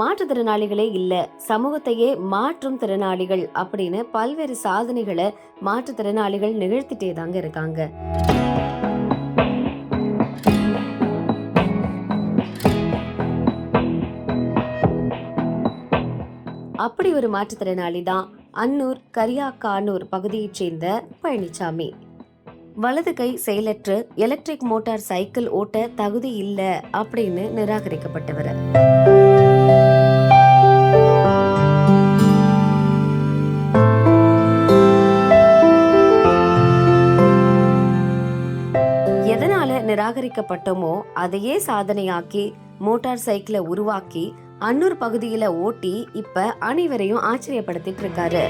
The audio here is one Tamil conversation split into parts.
மாற்றுத்திறனாளிகளே இல்ல. சமூகத்தையே மாற்றும் திறனாளிகள் அப்படின்னு பல்வேறு சாதனைகளை மாற்றுத்திறனாளிகள் நிகழ்த்திட்டே தாங்க இருக்காங்க. அப்படி ஒரு மாற்றுத்திறனாளி தான் அன்னூர் கரியாக்கானூர் பகுதியைச் சேர்ந்த பழனிசாமி வலது கை செயலற்று எலக்ட்ரிக் மோட்டார் சைக்கிள் ஓட்ட தகுதி இல்லை அப்படின்னு நிராகரிக்கப்பட்டவர். நிராகரிக்கப்பட்டோமோ அதையே சாதனையாக்கி மோட்டார் சைக்கிளை உருவாக்கி அன்னூர் பகுதியில ஓட்டி இப்ப அனைவரையும் ஆச்சரியப்படுத்திட்டு இருக்காரு.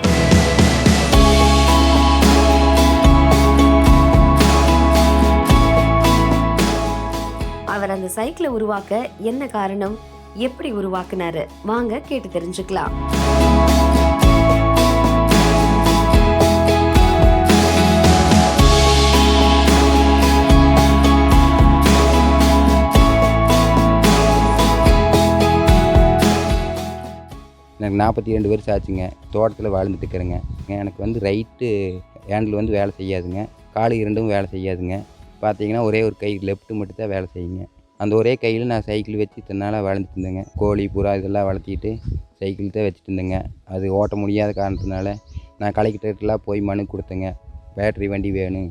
அவர் அந்த சைக்கிளை உருவாக்க என்ன காரணம்? எப்படி உருவாக்குனாரு? வாங்க கேட்டு தெரிஞ்சுக்கலாம். எனக்கு நாற்பத்தி ரெண்டு வருஷம் ஆச்சுங்க. தோட்டத்தில் வாழ்ந்துட்டு இருக்கிறேங்க. எனக்கு வந்து ரைட்டு ஹேண்டில் வந்து வேலை செய்யாதுங்க. காலு இரண்டும் வேலை செய்யாதுங்க. பார்த்தீங்கன்னா ஒரே ஒரு கை லெஃப்ட்டு மட்டும் தான் வேலை செய்யுங்க. அந்த ஒரே கையில் நான் சைக்கிள் வச்சு இத்தனை வளர்ந்துட்டு இருந்தேங்க. கோழி புறா இதெல்லாம் வளர்த்திட்டு சைக்கிள் தான் வச்சுட்டு இருந்தேங்க. அது ஓட்ட முடியாத காரணத்தினால நான் கலெக்டர்கிட்டலாம் போய் மனு கொடுத்தேங்க. பேட்ரி வண்டி வேணும்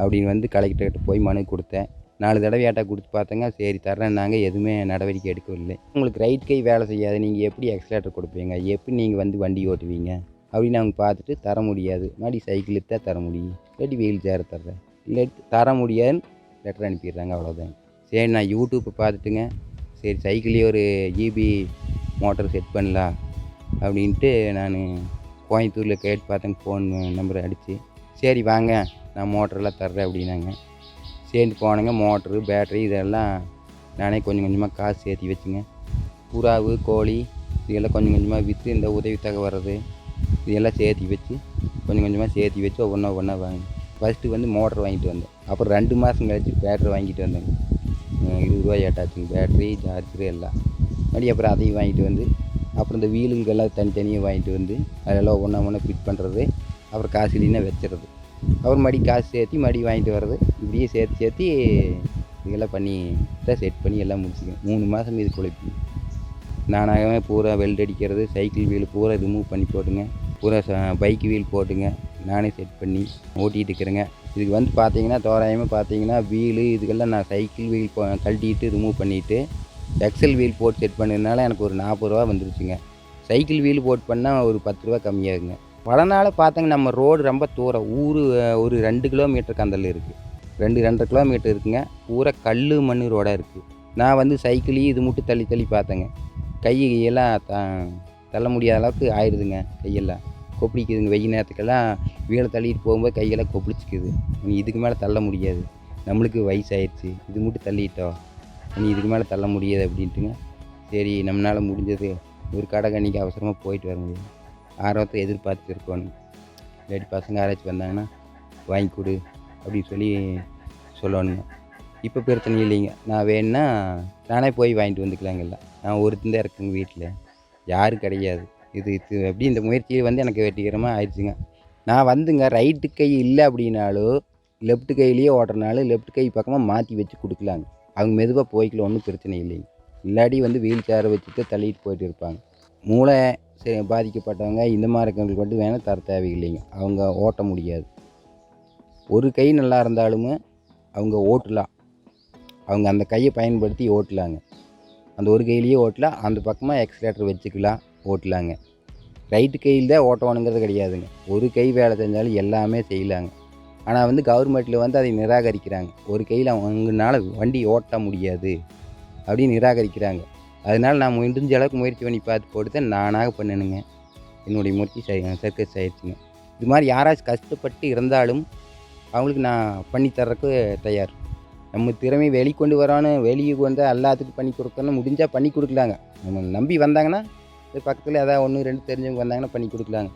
அப்படின்னு வந்து கலெக்டர்கிட்ட போய் மனு கொடுத்தேன். நாலு தடவை ஏட்டா கொடுத்து பார்த்தங்க. சரி தர்றேன்னாங்க. எதுவுமே நடவடிக்கை எடுக்கவில்லை. உங்களுக்கு ரைட் கை வேலை செய்யாது நீங்கள் எப்படி எக்ஸலேட்டர் கொடுப்பீங்க? எப்படி நீங்கள் வந்து வண்டி ஓட்டுவீங்க? அப்படின்னு அவங்க பார்த்துட்டு தர முடியாது. மறுபடி சைக்கிளுக்கு தான் தர முடியும். இல்லாட்டி வீல் சேர தர்றேன். இல்லாட்டி தர முடியாதுன்னு லெட்டர் அனுப்பிடுறாங்க அவ்வளோதான் சரி நான் யூடியூப்பை பார்த்துட்டுங்க. சரி சைக்கிளே ஒரு ஜிபி மோட்டர் செட் பண்ணலாம் அப்படின்ட்டு நான் கோயம்புத்தூரில் கேட்டு பார்த்தேன் ஃபோன் நம்பர் அடித்து சரி வாங்க. நான் மோட்டரெல்லாம் தர்றேன் அப்படின்னாங்க. சேர்ந்து போனேங்க. மோட்ரு பேட்ரி இதெல்லாம் நானே கொஞ்சம் கொஞ்சமாக காசு சேர்த்தி வச்சுங்க. புறாவு கோழி இதெல்லாம் கொஞ்சம் கொஞ்சமாக விற்று இந்த உதவித்தொகை வர்றது இதெல்லாம் சேர்த்தி வச்சு கொஞ்சம் கொஞ்சமாக சேர்த்தி வச்சு ஒவ்வொன்றா ஒவ்வொன்றா வாங்கி ஃபஸ்ட்டு வந்து மோட்ரு வாங்கிட்டு வந்தேன். அப்புறம் ரெண்டு மாதம் கழிச்சு பேட்ரி வாங்கிட்டு வந்தேங்க இருபது ரூபாய் ஏட்டாச்சுங்க பேட்ரி சார்ஜரு எல்லாம். மறுபடியும் அப்புறம் அதையும் வாங்கிட்டு வந்து அப்புறம் இந்த வீலுங்கெல்லாம் தனித்தனியாக வாங்கிட்டு வந்து அதெல்லாம் ஒவ்வொன்றா ஒன்றா ஃபிட் பண்ணுறது அப்புறம் காசு இல்லைன்னா வச்சுறது. அப்புறம் மறுபடி காசு சேர்த்தி மறுபடி வாங்கிட்டு வர்றது. இப்படியே சேர்த்து சேர்த்து இதெல்லாம் பண்ணி தான் செட் பண்ணி எல்லாம் முடிச்சுக்கேன் மூணு மாதம் இது குழைப்பு. நானாகவே பூரா வெல்ட் அடிக்கிறது சைக்கிள் வீல் பூரா ரிமூவ் பண்ணி போட்டுங்க. பூரா பைக் வீல் போட்டுங்க. நானே செட் பண்ணி ஓட்டிகிட்டு இருக்கிறேங்க. இதுக்கு வந்து பார்த்தீங்கன்னா தோராயமாக பார்த்தீங்கன்னா வீலு இதுக்கெல்லாம் நான் சைக்கிள் வீல் போ கழட்டிட்டு ரிமூவ் பண்ணிவிட்டு எக்ஸல் வீல் போட்டு செட் பண்ணதுனால எனக்கு ஒரு நாற்பது ரூபா வந்துருச்சுங்க. சைக்கிள் வீல் போட்டு பண்ணால் ஒரு பத்து ரூபா கம்மியாகுங்க. பல நாள் பார்த்தங்க நம்ம ரோடு ரொம்ப தூரம். ஊர் ஒரு ரெண்டு கிலோமீட்டர் அந்தல இருக்குது ரெண்டு ரெண்டரை கிலோமீட்டர் இருக்குங்க. பூரா கல் மண் ரோடாக இருக்குது நான் வந்து சைக்கிளையும் இது மட்டும் தள்ளி தள்ளி பார்த்தேங்க. கை கையெல்லாம் த தள்ள முடியாத அளவுக்கு ஆயிடுதுங்க கையெல்லாம். கொப்பளிக்குதுங்க வெயில் நேரத்துக்கெல்லாம் வீலை தள்ளிட்டு போகும்போது கையெல்லாம் கொப்பளிச்சிக்குது நீ இதுக்கு மேலே தள்ள முடியாது. நம்மளுக்கு வயசாயிடுச்சு இது மட்டும் தள்ளிட்டோம் நீ இதுக்கு மேலே தள்ள முடியாது அப்படின்ட்டுங்க. சரி நம்மளால் முடிஞ்சது. ஒரு கடை கண்ணிக்கு அவசரமாக போயிட்டு வர முடியும் ஆர்வத்தை எதிர்பார்த்து இருக்கணும் இல்லாட்டி பசங்க யாராச்சும் வந்தாங்கன்னா வாங்கி கொடு அப்படின்னு சொல்லி சொல்லணுங்க இப்போ பிரச்சனை இல்லைங்க. நான் வேணுன்னா நானே போய் வாங்கிட்டு வந்துக்கலாங்கல்ல நான் ஒருத்தன் தான் இருக்குங்க வீட்டில் யாரும் கிடையாது. இது இது எப்படி இந்த முயற்சியில் வந்து எனக்கு வெற்றிகரமாக ஆயிடுச்சுங்க. நான் வந்துங்க ரைட்டு கை இல்லை அப்படின்னாலும் லெஃப்ட் கையிலேயே ஓட்டுறனாலும் லெஃப்ட் கை பக்கமாக மாற்றி வச்சு கொடுக்கலாங்க. அவங்க மெதுவாக போய்க்கல ஒன்றும் பிரச்சனை இல்லைங்க. இல்லாடி வந்து வீல் சேரை வச்சுட்டு தள்ளிட்டு போயிட்டு இருப்பாங்க. மூளை சரி பாதிக்கப்பட்டவங்க இந்த மாதிரி இருக்கவங்களுக்கு மட்டும் வேணால் தர தேவையில்லைங்க. அவங்க ஓட்ட முடியாது. ஒரு கை நல்லா இருந்தாலுமே அவங்க ஓட்டலாம். அவங்க அந்த கையை பயன்படுத்தி ஓட்டலாங்க. அந்த ஒரு கையிலேயே ஓட்டலாம் அந்த பக்கமாக எக்ஸ்லேட்டர் வச்சுக்கலாம் ஓட்டலாங்க. ரைட்டு கையில் தான் ஓட்டணுங்கிறது கிடையாதுங்க. ஒரு கை வேலை செஞ்சாலும் எல்லாமே செய்யலாங்க. ஆனால் வந்து கவர்மெண்ட்டில் வந்து அதை நிராகரிக்கிறாங்க. ஒரு கையில் அவங்கனால வண்டி ஓட்ட முடியாது அப்படின்னு நிராகரிக்கிறாங்க. அதனால் நான் முடிஞ்ச அளவுக்கு முயற்சி பண்ணி பார்த்து போட்டு நானாக பண்ணணுங்க என்னுடைய முயற்சி சர்க்கஸ் ஆயிடுச்சுங்க இது மாதிரி யாராச்சும் கஷ்டப்பட்டு இருந்தாலும் அவங்களுக்கு நான் பண்ணி தர்றதுக்கு தயார். நம்ம திறமை வெளிக்கொண்டு வரான்னு வெளியே கொண்டு எல்லாத்துக்கும் பண்ணி கொடுக்கணும் முடிஞ்சால் பண்ணி கொடுக்கலாங்க. நம்ம நம்பி வந்தாங்கன்னா பக்கத்தில் ஏதாவது ஒன்று ரெண்டு தெரிஞ்சவங்க வந்தாங்கன்னா பண்ணி கொடுக்கலாங்க.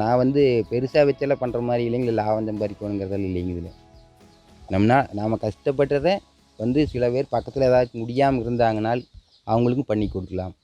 நான் வந்து பெருசாக வச்செல்லாம் பண்ணுற மாதிரி இல்லைங்களா லாபம் சம்பாதிக்கணுங்கிறதெல்லாம் இல்லைங்க இதில். நம்மனா நாம் கஷ்டப்பட்டதை வந்து சில பேர் பக்கத்தில் ஏதாச்சும் முடியாமல் இருந்தாங்கனால் அவங்களுக்கும் பண்ணி கொடுக்கலாம்.